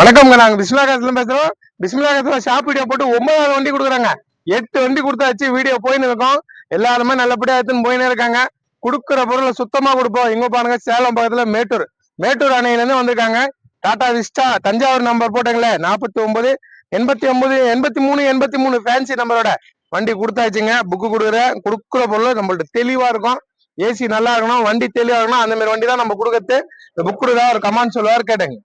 வணக்கம்ங்க நாங்க பிஸ்மிலாகாசத்துல பேசுறோம். பிஸ்மிலாகாசத்துல ஷாப் வீடியோ போட்டு ஒன்பதாவது வண்டி கொடுக்குறாங்க. எட்டு வண்டி கொடுத்தாச்சு வீடியோ போயின்னு இருக்கோம். எல்லாருமே நல்லபடியா எடுத்துன்னு போயின்னு இருக்காங்க. கொடுக்குற பொருளை சுத்தமா கொடுப்போம். எங்க பாருங்க சேலம் பக்கத்துல மேட்டூர். மேட்டூர் அணையில இருந்து வந்திருக்காங்க. டாடா விஸ்டா தஞ்சாவூர் நம்பர் போட்டாங்களே நாற்பத்தி ஒன்பது எண்பத்தி ஒன்பது எண்பத்தி மூணு எண்பத்தி மூணு ஃபேன்சி நம்பரோட வண்டி கொடுத்தாச்சுங்க. புக்கு கொடுக்குறேன். கொடுக்குற பொருள் நம்மள்ட்ட தெளிவா இருக்கும். ஏசி நல்லா இருக்கணும் வண்டி தெளிவா இருக்கணும். அந்த மாதிரி வண்டி தான் நம்ம கொடுக்கறது. இந்த புக் கொடுத்தா ஒரு கமாண்ட் சொல்லுவார் கேட்டேங்க.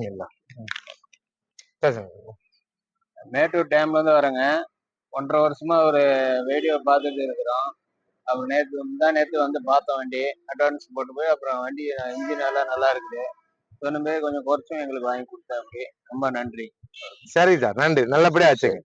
பிஸ்மில்லா. பேசுங்க மேட்டூர் டேம்ல இருந்து வரேங்க ஒன்றரை வருஷமா ஒரு வீடியோ பார்த்துட்டு இருக்கிறோம். அப்புறம் நேற்று முந்தா நேற்று வந்து பார்த்தோம் வண்டி. அட்வான்ஸ் போட்டு போய் அப்புறம் வண்டி இன்ஜின் எல்லாம் நல்லா இருக்குது. சொன்ன போய் கொஞ்சம் குறைச்சும் எங்களுக்கு வாங்கி கொடுத்தாங்க. ரொம்ப நன்றி. சரி சார் நன்றி. நல்லபடியா ஆச்சுங்க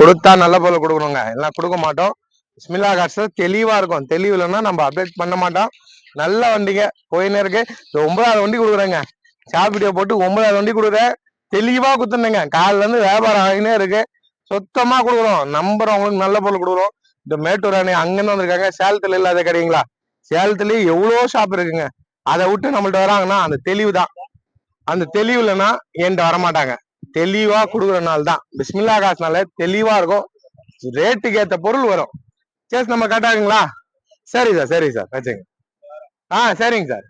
கொடுத்தா நல்ல பொருள் கொடுக்கணுங்க. எல்லாம் கொடுக்க மாட்டோம். பிஸ்மில்லா காசு தெளிவா இருக்கும். தெளிவு இல்லைன்னா நம்ம அப்டேட் பண்ண மாட்டோம். நல்ல வண்டிங்க. போயினே இருக்கு. ஒன்பதாவது வண்டி கொடுக்குறேங்க. சாப்பிட்டியை போட்டு ஒன்பதாவது வண்டி கொடுக்குறேன் தெளிவா குத்துனுங்க. காலில இருந்து வியாபாரம் ஆகினே இருக்கு. சுத்தமா கொடுக்குறோம். நம்பர் அவங்களுக்கு நல்ல பொருள் கொடுக்குறோம். இந்த மேட்டூர் அணை அங்கிருந்து வந்திருக்காங்க. சேலத்துல இல்லாத கிடைங்களா? சேலத்துலயே எவ்வளோ ஷாப் இருக்குங்க. அதை விட்டு நம்மள்ட்ட வராங்கன்னா அந்த தெளிவு தான். அந்த தெளிவு இல்லைன்னா என்கிட்ட வரமாட்டாங்க. தெளிவா கொடுக்குறனால தான். பிஸ்மில்லா காசுனால தெளிவா இருக்கும். ரேட்டுக்கு ஏத்த பொருள் வரும். சரி நம்ம கட்டாங்களா சரி சார் சரி சார். வச்சுங்க ஆ சரிங்க சார்.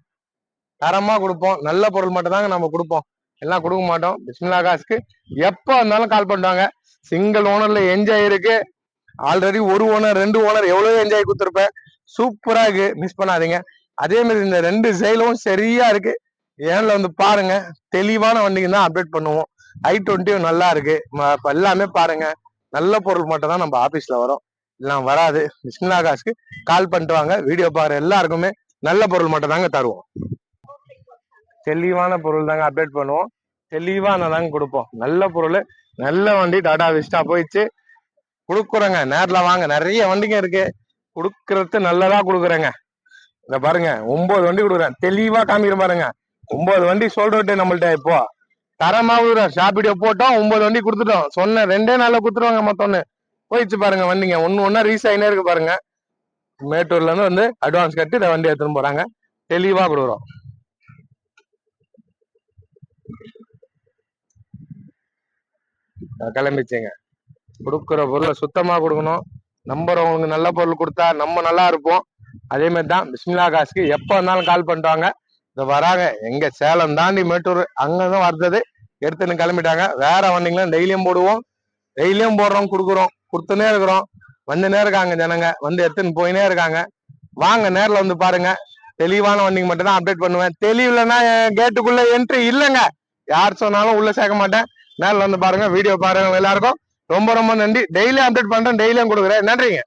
தரமா கொடுப்போம். நல்ல பொருள் மட்டும் தாங்க நம்ம கொடுப்போம். எல்லாம் கொடுக்க மாட்டோம். பிஸ்மில்லா காசுக்கு எப்போ வந்தாலும் கால் பண்ணுவாங்க. சிங்கிள் ஓனர்ல என்ஜாய் இருக்கு. ஆல்ரெடி ஒரு ஓனர் ரெண்டு ஓனர் எவ்வளவு என்ஜாய் கொடுத்துருப்பேன் சூப்பரா இருக்கு. மிஸ் பண்ணாதீங்க. அதே மாதிரி இந்த ரெண்டு செயலும் சரியா இருக்கு. ஏன்ல வந்து பாருங்க. தெளிவான வண்டிக்கு தான் அப்டேட் பண்ணுவோம். ஐ டுவெண்ட்டியும் நல்லா இருக்கு. எல்லாமே பாருங்க. நல்ல பொருள் மட்டும் தான் நம்ம ஆபீஸ்ல வரும். எல்லாம் வராது. மிஸ்மில்லா காசுக்கு கால் பண்ணிட்டு வாங்க. வீடியோ பாரு எல்லாருக்குமே நல்ல பொருள் மட்டும் தாங்க தருவோம். தெளிவான பொருள் தாங்க அப்டேட் பண்ணுவோம். தெளிவான தாங்க கொடுப்போம். நல்ல பொருள் நல்ல வண்டி டாடா விஸ்டா போயிடுச்சு. கொடுக்குறோங்க. நேரில் வாங்க. நிறைய வண்டிங்க இருக்கு. கொடுக்கறது நல்லதா கொடுக்குறேங்க. இந்த பாருங்க. ஒன்பது வண்டி கொடுக்குறேன். தெளிவா காமிக்கிற பாருங்க. ஒன்பது வண்டி சொல்றட்டு நம்மள்ட்ட இப்போ. தரமா கொடுக்குறோம் ஷாப் வீடியோ போட்டோம். ஒன்பது வண்டி கொடுத்துட்டோம். சொன்ன ரெண்டே நாளில் கொடுத்துருவாங்க மொத்தம்னு. போயிடுச்சு பாருங்க வண்டிங்க. ஒன்னு ஒன்னா ரீசைனே இருக்கு பாருங்க. மேட்டூர்ல இருந்து வந்து அட்வான்ஸ் கட்டி இந்த வண்டி எடுத்துன்னு போறாங்க. தெளிவா கொடுக்குறோம். கிளம்பிச்சுங்க கொடுக்குற பொருளை சுத்தமாக கொடுக்கணும். நம்புறவங்களுக்கு நல்ல பொருள் கொடுத்தா நம்ம நல்லா இருப்போம். அதே மாதிரி தான் பிஸ்மிலா காசுக்கு எப்போ இருந்தாலும் கால் பண்ணிட்டாங்க. இந்த வராங்க. எங்க சேலம் தாண்டி மேட்டூர் அங்கதான் வர்றது எடுத்துன்னு கிளம்பிட்டாங்க. வேற வண்டிங்களும் டெய்லியும் போடுவோம். டெய்லியும் போடுறோம் கொடுக்குறோம். கொடுத்துனே இருக்கிறோம். வந்துனே இருக்காங்க ஜனங்க. வந்து எடுத்துன்னு போயினே இருக்காங்க. வாங்க நேரில் வந்து பாருங்க. தெளிவான வண்டிக்கு மட்டும் தான் அப்டேட் பண்ணுவேன் தெளிவில்னா இல்லைன்னா கேட்டுக்குள்ள என்ட்ரி இல்லைங்க. யார் சொன்னாலும் உள்ள சேர்க்க மாட்டேன். நேரில் வந்து பாருங்க வீடியோ பாருங்க எல்லாருக்கும். ரொம்ப ரொம்ப நன்றி. டெய்லியும் அப்டேட் பண்றேன் டெய்லியும் கொடுக்குறேன். நன்றிங்க.